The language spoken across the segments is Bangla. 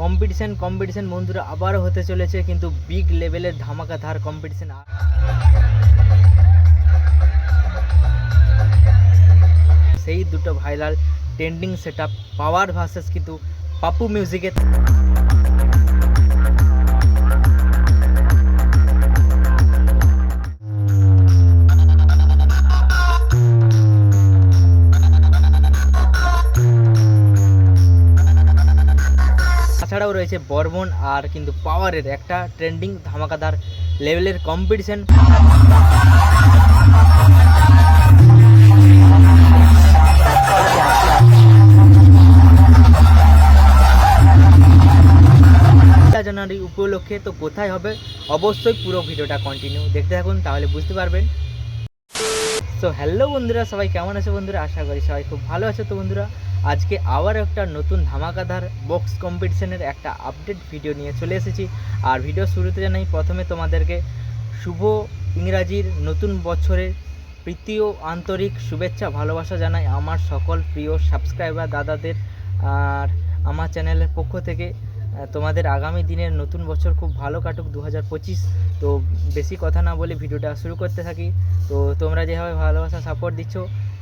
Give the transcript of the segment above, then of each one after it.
কম্পিটিশন কম্পিটিশন বন্ধুরা আবারও হতে চলেছে, কিন্তু বিগ লেভেলের ধামাকাধার কম্পিটিশন সেই দুটো viral trending set up power versus কিন্তু পাপু মিউজিকের রয়েছে বর্মন আর কিন্তু পাওয়ারের একটা ট্রেন্ডিং ধামাকাদার লেভেলের কম্পিটিশন জানুয়ারি উপলক্ষে তো কোথায় হবে? অবশ্যই পুরো ভিডিওটা কন্টিনিউ দেখতে থাকুন, তাহলে বুঝতে পারবেন। তো হ্যালো বন্ধুরা, সবাই কেমন আছে বন্ধুরা? আশা করি সবাই খুব ভালো আছে তো বন্ধুরা। আজকে আবার একটা নতুন ধামাকাধার বক্স কম্পিটিশনের একটা আপডেট ভিডিও নিয়ে চলে এসেছি। আর ভিডিও শুরুতে জানাই, প্রথমে তোমাদেরকে শুভ ইংরাজির নতুন বছরের প্রীতি ও আন্তরিক শুভেচ্ছা, ভালোবাসা জানাই আমার সকল প্রিয় সাবস্ক্রাইবার দাদাদের। আর আমার চ্যানেলের পক্ষ থেকে তোমাদের আগামী দিনের নতুন বছর খুব ভালো কাটুক দু হাজার পঁচিশ। তো বেশি কথা না বলে ভিডিওটা শুরু করতে থাকি। তো তোমরা যেভাবে ভালোবাসা সাপোর্ট দিচ্ছ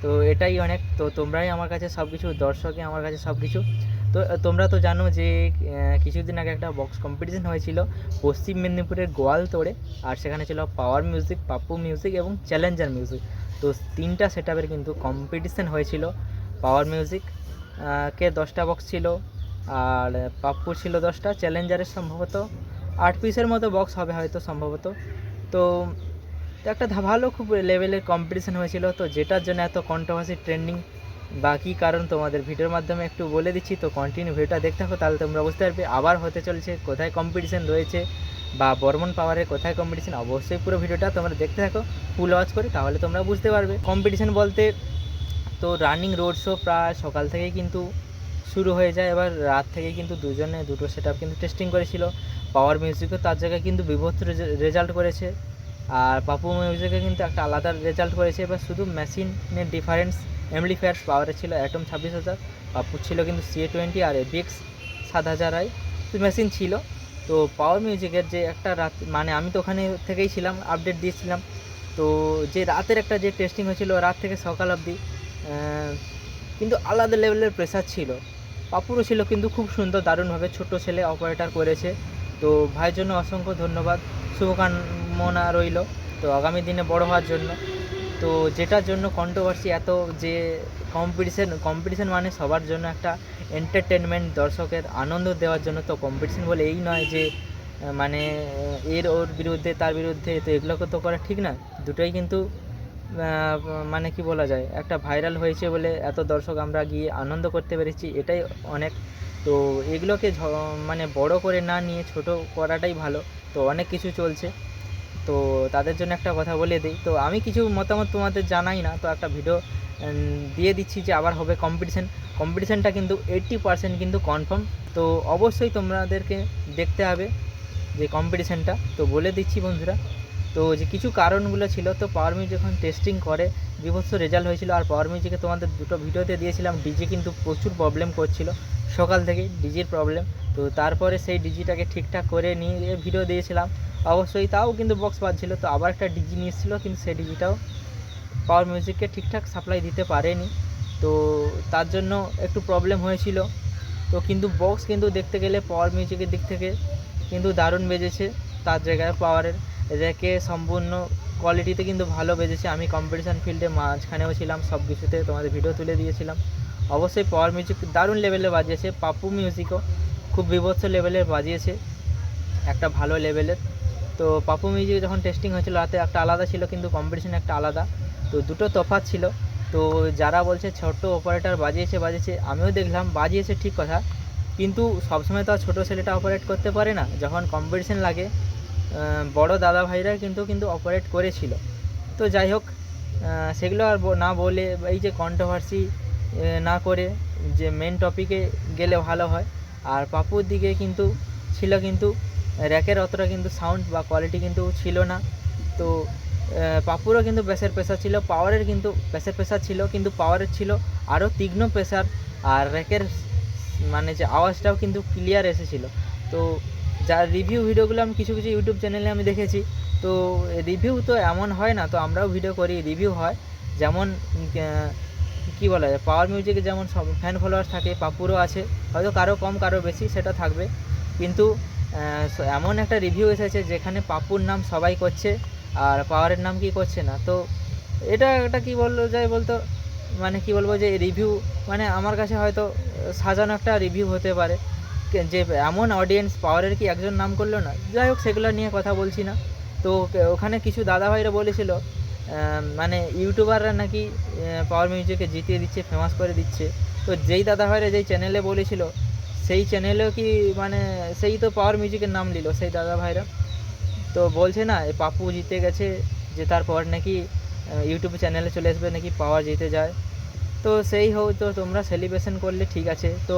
তো এটাই অনেক। তো তোমরাই আমার কাছে সব কিছু দর্শকে আমার কাছে সব কিছু তো তোমরা তো জানো যে কিছুদিন আগে একটা বক্স কম্পিটিশন হয়েছিল পশ্চিম মেদিনীপুরের গোয়ালতোড়ে আর সেখানে ছিল পাওয়ার মিউজিক পাপ্পু মিউজিক এবং চ্যালেঞ্জার মিউজিক তো তিনটা সেট কিন্তু কম্পিটিশন হয়েছিল। পাওয়ার মিউজিক কে দশটা বক্স ছিল, আর পাপ্পুর ছিল দশটা চ্যালেঞ্জারের সম্ভবত আট পিসের মতো বক্স হবে হয়তো সম্ভবত। তো তো একটা ভালো খুব লেভেলের কম্পিটিশান হয়েছিল। তো যেটার জন্য এত কন্ট্রোভার্সি ট্রেন্ডিং বা কী কারণ তোমাদের ভিডিওর মাধ্যমে একটু বলে দিচ্ছি। তো কন্টিনিউ ভিডিওটা দেখতে থাকো, তাহলে তোমরা বুঝতে পারবে আবার হতে চলছে, কোথায় কম্পিটিশান রয়েছে বা বর্মন পাওয়ারের কোথায় কম্পিটিশান অবশ্যই পুরো ভিডিওটা তোমরা দেখতে থাকো ফুল ওয়াচ করে, তাহলে তোমরা বুঝতে পারবে। কম্পিটিশান বলতে, তো রানিং রোড শো প্রায় সকাল থেকেই কিন্তু শুরু হয়ে যায়। এবার রাত থেকে কিন্তু দুজনে দুটো সেট কিন্তু টেস্টিং করেছিল। পাওয়ার মিউজিকও তার জায়গায় কিন্তু বিভৎস রেজাল্ট করেছে। আর পাপু মিউজিকে কিন্তু একটা আলাদা রেজাল্ট করেছে, এবার শুধু মেশিনের ডিফারেন্স এমলিফায়ার্স পাওয়ারে ছিল অ্যাটম ছাব্বিশ হাজার পাপুর ছিল কিন্তু সিএ টোয়েন্টি আর এবিএক্স সাত হাজার আই। মেশিন ছিল। তো পাওয়ার মিউজিকের যে একটা রাত মানে আমি তো ওখানে থেকেই ছিলাম আপডেট দিয়েছিলাম। তো যে রাতের একটা যে টেস্টিং হয়েছিল, রাত থেকে সকাল অবধি কিন্তু আলাদা লেভেলের প্রেশার ছিল। পাপুরও ছিল কিন্তু খুব সুন্দর, দারুণভাবে ছোট ছেলে অপারেটর করেছে। তো ভাইয়ের জন্য অসংখ্য ধন্যবাদ। শুভকামনা রইল? তো আগামী দিনে বড় হওয়ার জন্য। তো যেটার জন্য কন্ট্রোভার্সি এত যে কম্পিটিশন কম্পিটিশন মানে সবার জন্য একটা এন্টারটেনমেন্ট দর্শকের আনন্দ দেওয়ার জন্য তো কম্পিটিশন বলে এই নয় যে মানে এর ওর বিরুদ্ধে, তার বিরুদ্ধে তো এগুলোকে তো করা ঠিক না। দুটোই কিন্তু মানে কি বলা যায়, একটা ভাইরাল হয়েছে বলে এত দর্শক আমরা গিয়ে আনন্দ করতে পেরেছি, এটাই অনেক। তো এগুলোকে মানে বড় করে না নিয়ে ছোট করাটাই ভালো। তো অনেক কিছু চলছে। তো তাদের জন্য একটা কথা বলে দিই। তো আমি কিছু মতামত তোমাদের জানাই না, তো একটা ভিডিও দিয়ে দিচ্ছি যে আবার হবে কম্পিটিশান কম্পিটিশানটা কিন্তু এইট্টি পার্সেন্ট কিন্তু কনফার্ম তো অবশ্যই তোমাদেরকে দেখতে হবে যে কম্পিটিশানটা তো বলে দিচ্ছি বন্ধুরা, তো যে কিছু কারণগুলো ছিল, তো পাওয়ার মিউজিক যখন টেস্টিং করে, বিভৎস রেজাল্ট হয়েছিল। আর পাওয়ার মিউজিকে তোমাদের দুটো ভিডিওতে দিয়েছিলাম। ডিজে কিন্তু প্রচুর প্রবলেম করছিল। সকাল থেকে ডিজির প্রবলেম তো তারপরে সেই ডিজিটাকে ঠিকঠাক করে নিয়ে ভিডিও দিয়েছিলাম। অবশ্যই তাও কিন্তু বক্স বাজছিল, তো আবার একটা ডিজি নিয়ে এসেছিল কিন্তু সেই ডিজিটাও পাওয়ার মিউজিককে ঠিকঠাক সাপ্লাই দিতে পারেনি। তো তার জন্য একটু প্রবলেম হয়েছিল। তো কিন্তু বক্স কিন্তু দেখতে গেলে পাওয়ার মিউজিকের দিক থেকে কিন্তু দারুণ বেজেছে, তার জায়গায় পাওয়ারের র্যাকে সম্পূর্ণ কোয়ালিটিতে কিন্তু ভালো বেজেছে। আমি কম্পিটিশান ফিল্ডে মাঝখানেও ছিলাম, সব কিছুতে তোমাদের ভিডিও তুলে দিয়েছিলাম। অবশ্যই পাওয়ার মিউজিক দারুণ লেভেলে বাজিয়েছে পাপু মিউজিকও খুব বিভৎস লেভেলের বাজিয়েছে, একটা ভালো লেভেলের। তো পাপু মিউজিক যখন টেস্টিং হয়েছিল, রাতে একটা আলাদা ছিল, কিন্তু কম্পিটিশন একটা আলাদা। তো দুটো তফাৎ ছিল। তো যারা বলছে ছোট্ট অপারেটর বাজিয়েছে বাজিয়েছে, আমিও দেখলাম, বাজিয়েছে ঠিক কথা। কিন্তু সবসময় তো আর ছোটো ছেলেটা অপারেট করতে পারে না। যখন কম্পিটিশন লাগে বড় দাদা ভাইরা কিন্তু কিন্তু অপারেট করেছিল। তো যাই হোক সেগুলো আর না বলে, এই যে কন্ট্রোভার্সি না করে, যে মেন টপিকে গেলে ভালো হয়। আর পাপুর দিকে কিন্তু ছিল কিন্তু, র্যাকের অতটা কিন্তু সাউন্ড বা কোয়ালিটি কিন্তু ছিল না। তো পাপুরও কিন্তু ব্যাসের প্রেসার ছিল পাওয়ারের কিন্তু ব্যাসের প্রেসার ছিল, কিন্তু পাওয়ারের ছিল, আরও তীক্ষ্ণ প্রেসার আর র্যাকের মানে যে আওয়াজটাও কিন্তু ক্লিয়ার এসেছিল। তো যার রিভিউ ভিডিওগুলো আমি কিছু কিছু ইউটিউব চ্যানেলে আমি দেখেছি, তো রিভিউ তো এমন হয় না, তো আমরাও ভিডিও করি রিভিউ হয়। যেমন কী বলা যায়? পাওয়ার মিউজিকে যেমন সব ফ্যান ফলোয়ার থাকে পাপুরও আছে, হয়তো কারও কম, কারও বেশি, সেটা থাকবে। কিন্তু এমন একটা রিভিউ এসেছে যেখানে পাপুর নাম সবাই করছে, আর পাওয়ারের নাম কি করছে না? তো এটা একটা কি বলল যায় বলতো মানে কি বলব যে রিভিউ মানে আমার কাছে হয়তো সাজানো একটা রিভিউ হতে পারে। যে এমন অডিয়েন্স পাওয়ারের কি একজন নাম করল না? যাই হোক, সেগুলো নিয়ে কথা বলছি না। তো ওখানে কিছু দাদা ভাইরা বলেছিল মানে ইউটিউবাররা নাকি পাওয়ার মিউজিকে জিতিয়ে দিচ্ছে ফেমাস করে দিচ্ছে। তো যেই দাদা ভাইরা যেই চ্যানেলে বলেছিল, সেই চ্যানেলেও কি মানে সেই তো পাওয়ার মিউজিকের নাম নিল, সেই দাদা ভাইরা তো বলছে না পাপু জিতে গেছে জেতার পর নাকি ইউটিউব চ্যানেলে চলে আসবে, নাকি পাওয়ার জিতে যায়। তো সেই হোক তো তোমরা সেলিব্রেশন করলে ঠিক আছে। তো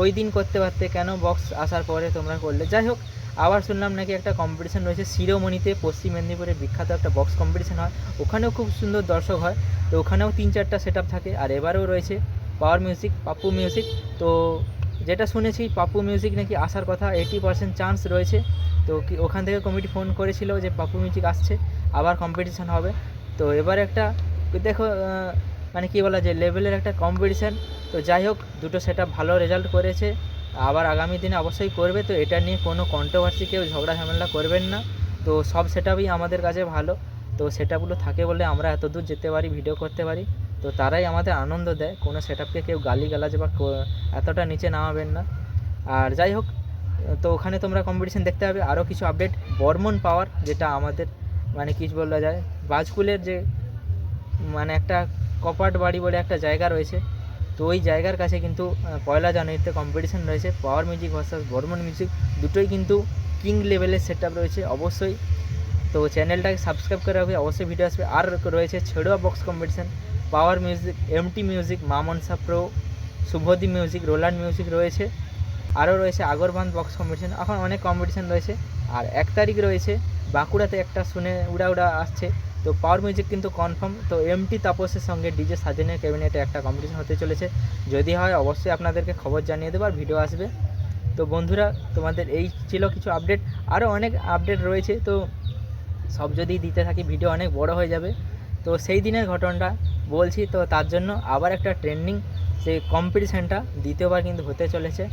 ওই দিন করতে পারতে, কেন বক্স আসার পরে তোমরা করলে? যাই হোক আবার শুনলাম নাকি একটা কম্পিটিশন রয়েছে শিরোমণিতে, পশ্চিম মেদিনীপুরে বিখ্যাত একটা বক্স কম্পিটিশন হয়। ওখানেও খুব সুন্দর দর্শক হয়। তো ওখানেও তিন চারটা সেট থাকে। আর এবারেও রয়েছে পাওয়ার মিউজিক পাপ্পু মিউজিক তো যেটা শুনেছি, পাপ্পু মিউজিক নাকি আসার কথা এইটি পার্সেন্ট চান্স রয়েছে। তো কি ওখান থেকে কমিটি ফোন করেছিল যে পাপ্পু মিউজিক আসছে, আবার কম্পিটিশান হবে। তো এবার একটা, দেখো মানে কী বলা যায় লেভেলের একটা কম্পিটিশান তো যাই হোক, দুটো সেটা ভালো রেজাল্ট করেছে। আবার আগামী দিনে অবশ্যই করবে, তো এটা নিয়ে কোনো কন্ট্রোভার্সি কেউ ঝগড়া ঝামেলা করবেন না। তো সব সেটআপই আমাদের কাছে ভালো। তো সেটআপগুলো থাকে বলে আমরা এত দূর যেতে পারি ভিডিও করতে পারি। তো তারাই আমাদের আনন্দ দেয়, কোনো সেটআপকে কেউ গালি গালাজ বা এতটা নিচে নামাবেন না। আর যাই হোক, তো ওখানে তোমরা কম্পিটিশন দেখতে হবে আরও কিছু আপডেট বর্মন পাওয়ার যেটা আমাদের মানে কি বলা যায়, বাজকুলের যে মানে একটা কপাট বাড়ি বলে একটা জায়গা রয়েছে তো ওই জায়গার কাছে কিন্তু পয়লা জানুয়ারিতে কম্পিটিশন রয়েছে। Power music versus Barman music দুটোই কিন্তু কিং লেভেলের সেট রয়েছে অবশ্যই। তো চ্যানেলটাকে সাবস্ক্রাইব করে রাখবে, অবশ্যই ভিডিও আসবে। আর রয়েছে ছেড়ুয়া box competition power music MT music মামনসা pro শুভদী মিউজিক রোলান্ড মিউজিক রয়েছে। আরও রয়েছে আগরবান বক্স কম্পিটিশন এখন অনেক কম্পিটিশন রয়েছে। আর এক তারিখ রয়েছে, বাঁকুড়াতে একটা শুনে, উড়া উড়া আসছে। তো পাওয়ার মিউজিক কিন্তু কনফার্ম তো এমটি তাপসের সঙ্গে ডিজে সাজনের ক্যাবিনেটে একটা কম্পিটিশন হতে চলেছে। যদি হয় অবশ্যই আপনাদেরকে খবর জানিয়ে দেবো আর ভিডিও আসবে। তো বন্ধুরা, তোমাদের এই ছিল কিছু আপডেট আরও অনেক আপডেট রয়েছে, তো সব যদি দিতে থাকি ভিডিও অনেক বড় হয়ে যাবে। তো সেই দিনের ঘটনাটা বলছি, তো তার জন্য আবার একটা ট্রেন্ডিং সেই কম্পিটিশানটা দ্বিতীয়বার কিন্তু হতে চলেছে।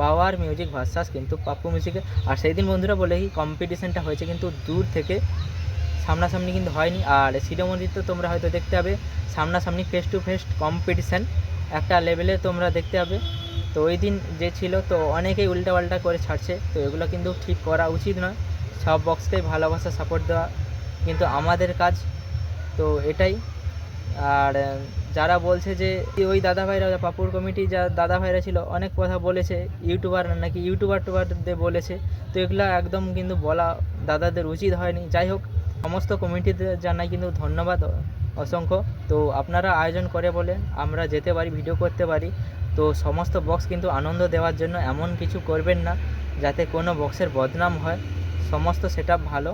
পাওয়ার মিউজিক ভার্সাস কিন্তু পাপ্পু মিউজিকে আর সেই দিন বন্ধুরা বলে কি কম্পিটিশানটা হয়েছে কিন্তু দূর থেকে। সামনাসামনি কিন্তু হয়নি। আর শিরোমণিতে তোমরা হয়তো দেখতে হবে সামনাসামনি ফেস টু ফেস কম্পিটিশান একটা লেভেলে তোমরা দেখতে হবে তো ওই দিন যে ছিল, তো অনেকেই উল্টাপাল্টা করে ছাড়ছে। তো এগুলো কিন্তু ঠিক করা উচিত নয়। সব বক্সকেই ভালোবাসা সাপোর্ট দেওয়া কিন্তু আমাদের কাজ। তো এটাই। আর যারা বলছে যে ওই দাদা ভাইরা পাপুর কমিটি যা দাদা ভাইরা ছিল, অনেক কথা বলেছে। ইউটিউবার নাকি ইউটিউবার টুবারদের বলেছে। তো এগুলো একদম কিন্তু বলা দাদাদের উচিত হয়নি। যাই হোক সমস্ত কমিটিতে জানাই কিন্তু ধন্যবাদ, অসংখ্য। তো আপনারা আয়োজন করে বলে আমরা যেতে পারি, ভিডিও করতে পারি। তো সমস্ত বক্স কিন্তু আনন্দ দেওয়ার জন্য এমন কিছু করবেন না, যাতে কোনো বক্সের বদনাম হয়। সমস্ত সেট ভালো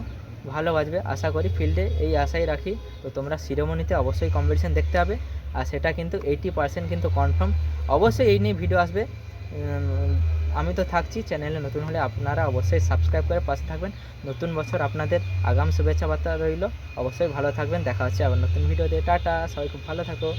ভালো বাজবে। আশা করি ফিল্ডে এই আশাই রাখি। তো তোমরা শিরোমণিতে অবশ্যই কম্পিটিশান দেখতে হবে আর সেটা কিন্তু এইটি পার্সেন্ট কিন্তু কনফার্ম অবশ্যই এই নিয়ে ভিডিও আসবে। আমি তো থাকছি চ্যানেলে নতুন হলে আপনারা অবশ্যই সাবস্ক্রাইব করে পাশে থাকবেন। নতুন বছর আপনাদের আগাম শুভেচ্ছা বার্তা রইল। অবশ্যই ভালো থাকবেন। দেখা হচ্ছে আবার নতুন ভিডিওতে। টাটা, সবাই খুব ভালো থাকো।